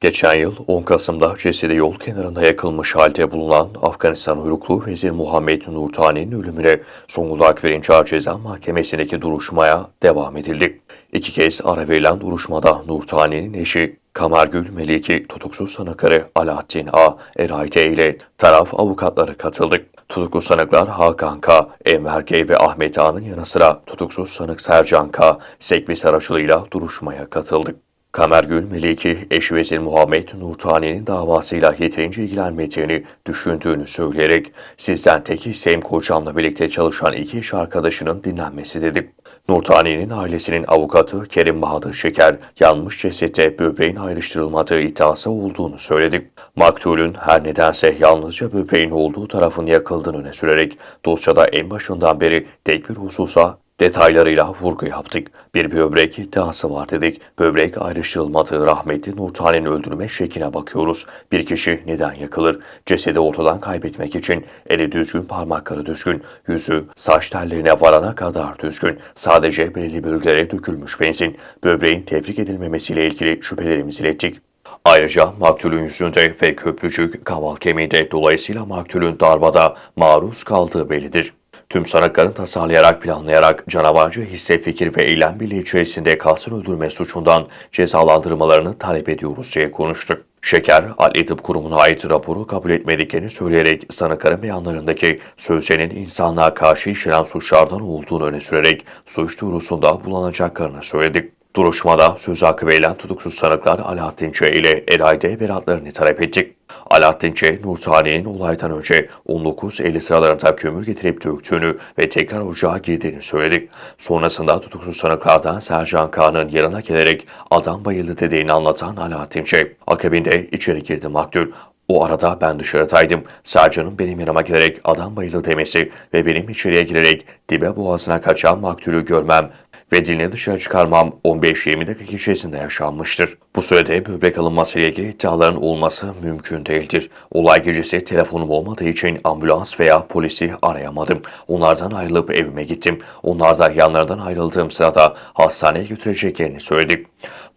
Geçen yıl 10 Kasım'da cesedi yol kenarında yakılmış halde bulunan Afganistan uyruklu Vezir Muhammed Nurtani'nin ölümüne Zonguldak 1. Ağır Ceza Mahkemesi'ndeki duruşmaya devam edildi. İki kez ara verilen duruşmada Nurtani'nin eşi Kamergül Meliki tutuksuz sanıkları Alaaddin A. Erayte ile taraf avukatları katıldı. Tutuklu sanıklar Hakan K, Enver G ve Ahmet A'nın yanı sıra tutuksuz sanık Sercan K, Sekbis aracılığıyla duruşmaya katıldı. Kamergül Meliki, eşi Vezir Muhammed Nurtani'nin davasıyla yeterince ilgilenmediğini düşündüğünü söyleyerek sizden tek isteğim kocamla birlikte çalışan iki iş arkadaşının dinlenmesi dedi. Nurtani'nin ailesinin avukatı Kerim Bahadır Şeker, yanmış cesette böbreğin ayrıştırılmadığı iddiası olduğunu söyledi. Maktulün her nedense yalnızca böbreğin olduğu tarafın yakıldığını öne sürerek dosyada en başından beri tek bir hususa Detaylarıyla vurgu yaptık. Bir böbrek iddiası var dedik. Böbrek ayrıştırılmadığı rahmetli Nurtani'nin öldürme şekline bakıyoruz. Bir kişi neden yakılır? Cesedi ortadan kaybetmek için eli düzgün, parmakları düzgün, yüzü, saç tellerine varana kadar düzgün. Sadece belirli bölgelere dökülmüş benzin. Böbreğin tebrik edilmemesiyle ilgili şüphelerimizi ilettik. Ayrıca maktulün yüzünde ve köprücük kaval kemiğinde dolayısıyla maktulün darbada maruz kaldığı bellidir. Tüm sanıkların tasarlayarak, planlayarak, canavarca hisse, fikir ve eylem birliği içerisinde kalsın öldürme suçundan cezalandırmalarını talep ediyoruz diye konuştuk. Şeker, Adli Tıp Kurumu'na ait raporu kabul etmediklerini söyleyerek sanıkların beyanlarındaki sözlerinin insanlığa karşı işlenen suçlardan olduğunu öne sürerek suç duyurusunda bulunacaklarını söyledik. Duruşmada söz hakkı verilen tutuksuz sanıklar Alaaddin Ç. ile Eray D. beratlarını talep ettik. Alaaddin Ç. Nurtani'nin olaydan önce 19.50 sıralarında kömür getirip döktüğünü ve tekrar ocağa girdiğini söyledik. Sonrasında tutuksuz sanıklardan Sercan Kağan'ın yanına gelerek adam bayıldı dediğini anlatan Alaaddin Ç. Akabinde içeri girdi maktul. O arada ben dışarıdaydım. Sercan'ın benim yanıma gelerek adam bayıldı demesi ve benim içeriye girerek dibe boğazına kaçan maktulü görmem ve dilini dışarı çıkarmam 15-20 dakika içerisinde yaşanmıştır. Bu sürede böbrek alınması ile ilgili iddiaların olması mümkün değildir. Olay gecesi telefonum olmadığı için ambulans veya polisi arayamadım. Onlardan ayrılıp evime gittim. Onlar da yanlarından ayrıldığım sırada hastaneye götüreceklerini söyledik.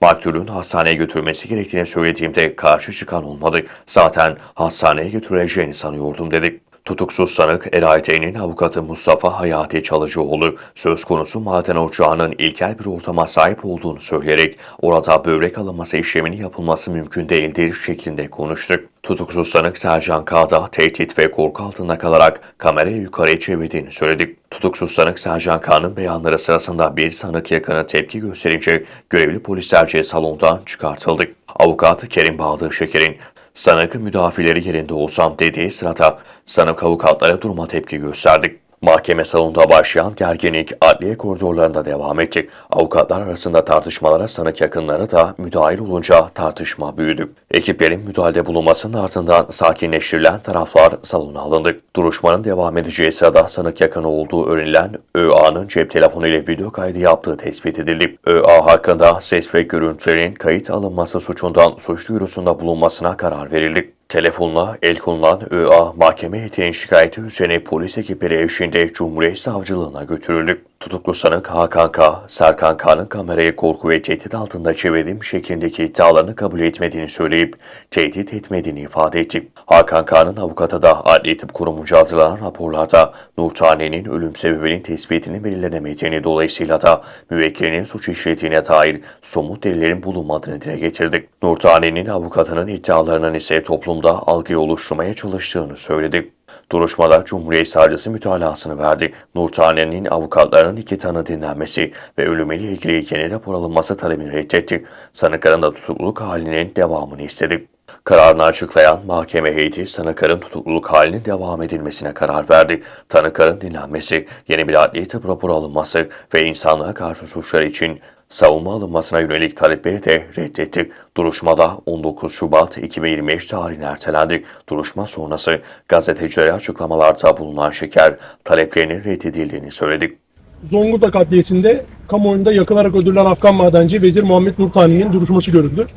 Maktulün hastaneye götürülmesi gerektiğini söylediğimde karşı çıkan olmadı. Zaten hastaneye götürüleceğini sanıyordum dedik. Tutuksuz sanık Erayte'nin avukatı Mustafa Hayati Çalıcıoğlu söz konusu maden ocağının ilkel bir ortama sahip olduğunu söyleyerek orada böbrek alınması işleminin yapılması mümkün değildir şeklinde konuştu. Tutuksuz sanık Sercan Kağda tehdit ve korku altında kalarak kamerayı yukarıya çevirdiğini söyledik. Tutuksuz sanık Sercan Kağan'ın beyanları sırasında bir sanık yakını tepki gösterince görevli polislerce salondan çıkartıldı. Avukat Kerim Bahadır Şeker'in sanık müdafileri yerinde olsam dediği sırada sanık avukatlara duruma tepki gösterdik. Mahkeme salonunda başlayan gerginlik adliye koridorlarında devam etti. Avukatlar arasında tartışmalara sanık yakınları da müdahil olunca tartışma büyüdü. Ekiplerin müdahalede bulunmasının ardından sakinleştirilen taraflar salona alındı. Duruşmanın devam edeceği sırada sanık yakını olduğu öğrenilen ÖA'nın cep telefonu ile video kaydı yaptığı tespit edildi. ÖA hakkında ses ve görüntülerin kayıt alınması suçundan suç duyurusunda bulunmasına karar verildi. Telefonla el konulan ÖA mahkeme heyetinin şikayeti üzerine polis ekipleri eşliğinde Cumhuriyet Savcılığına götürüldü. Tutuklu sanık Hakan K. Serkan K'nın kamerayı korku ve tehdit altında çevirdiğim şeklindeki iddialarını kabul etmediğini söyleyip tehdit etmediğini ifade etti. Hakan K'nın avukatı da Adli Tıp Kurumunca hazırlanan raporlarda Nurtani'nin ölüm sebebinin tespitinin belirlenemediğini dolayısıyla da müvekkilinin suç işlediğine dair somut delillerin bulunmadığını dile getirdi. Nurtani'nin avukatının iddialarının ise toplumda algıyı oluşturmaya çalıştığını söyledi. Duruşmada Cumhuriyet Savcısı mütalasını verdi. Nurtane'nin avukatlarının iki tanı dinlenmesi ve ölümüyle ilgili yeni rapor alınması talebini reddetti. Sanıkların da tutukluluk halinin devamını istedi. Kararını açıklayan mahkeme heyeti sanıkların tutukluluk halinin devam edilmesine karar verdi. Tanıkların dinlenmesi, yeni bir adli tıp raporu alınması ve insanlığa karşı suçlar için savunma alınmasına yönelik talepleri de reddetti. Duruşmada 19 Şubat 2025 tarihine ertelendi. Duruşma sonrası gazetecilere açıklamalarda bulunan Şeker taleplerinin reddedildiğini söyledi. Zonguldak Adliyesi'nde kamuoyunda yakılarak öldürülen Afgan madenci Vezir Muhammed Nurtani'nin duruşması görüldü.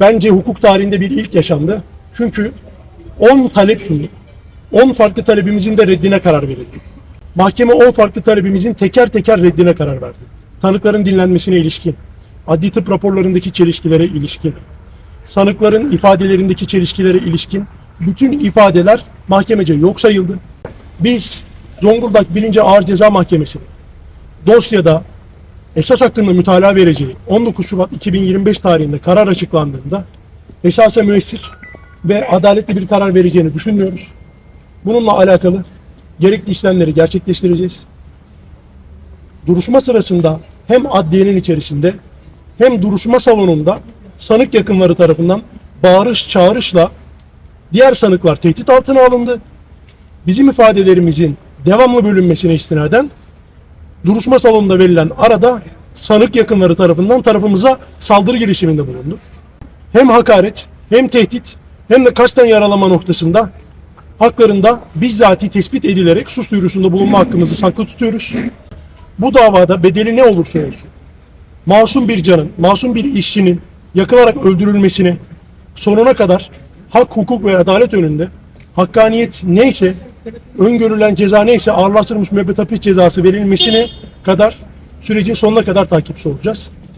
Bence hukuk tarihinde bir ilk yaşandı. Çünkü 10 talep sunduk. 10 farklı talebimizin de reddine karar verildi. Mahkeme 10 farklı talebimizin teker teker reddine karar verdi. Tanıkların dinlenmesine ilişkin, adli tıp raporlarındaki çelişkilere ilişkin, sanıkların ifadelerindeki çelişkilere ilişkin bütün ifadeler mahkemece yok sayıldı. Biz Zonguldak 1. Ağır Ceza Mahkemesi dosyada esas hakkında mütalaa vereceği 19 Şubat 2025 tarihinde karar açıklandığında esasa müessir ve adaletli bir karar vereceğini düşünmüyoruz. Bununla alakalı gerekli işlemleri gerçekleştireceğiz. Duruşma sırasında hem adliyenin içerisinde hem duruşma salonunda sanık yakınları tarafından bağırış çağrışla diğer sanıklar tehdit altına alındı. Bizim ifadelerimizin devamlı bölünmesine istinaden duruşma salonunda verilen arada sanık yakınları tarafından tarafımıza saldırı girişiminde bulundu. Hem hakaret hem tehdit hem de kasten yaralama noktasında haklarında bizzati tespit edilerek sus duyurusunda bulunma hakkımızı saklı tutuyoruz. Bu davada bedeli ne olursa olsun masum bir canın, masum bir işçinin yakılarak öldürülmesini sonuna kadar hak, hukuk ve adalet önünde hakkaniyet neyse, öngörülen ceza neyse ağırlaştırılmış müebbet hapis cezası verilmesine kadar sürecin sonuna kadar takipçisi olacağız.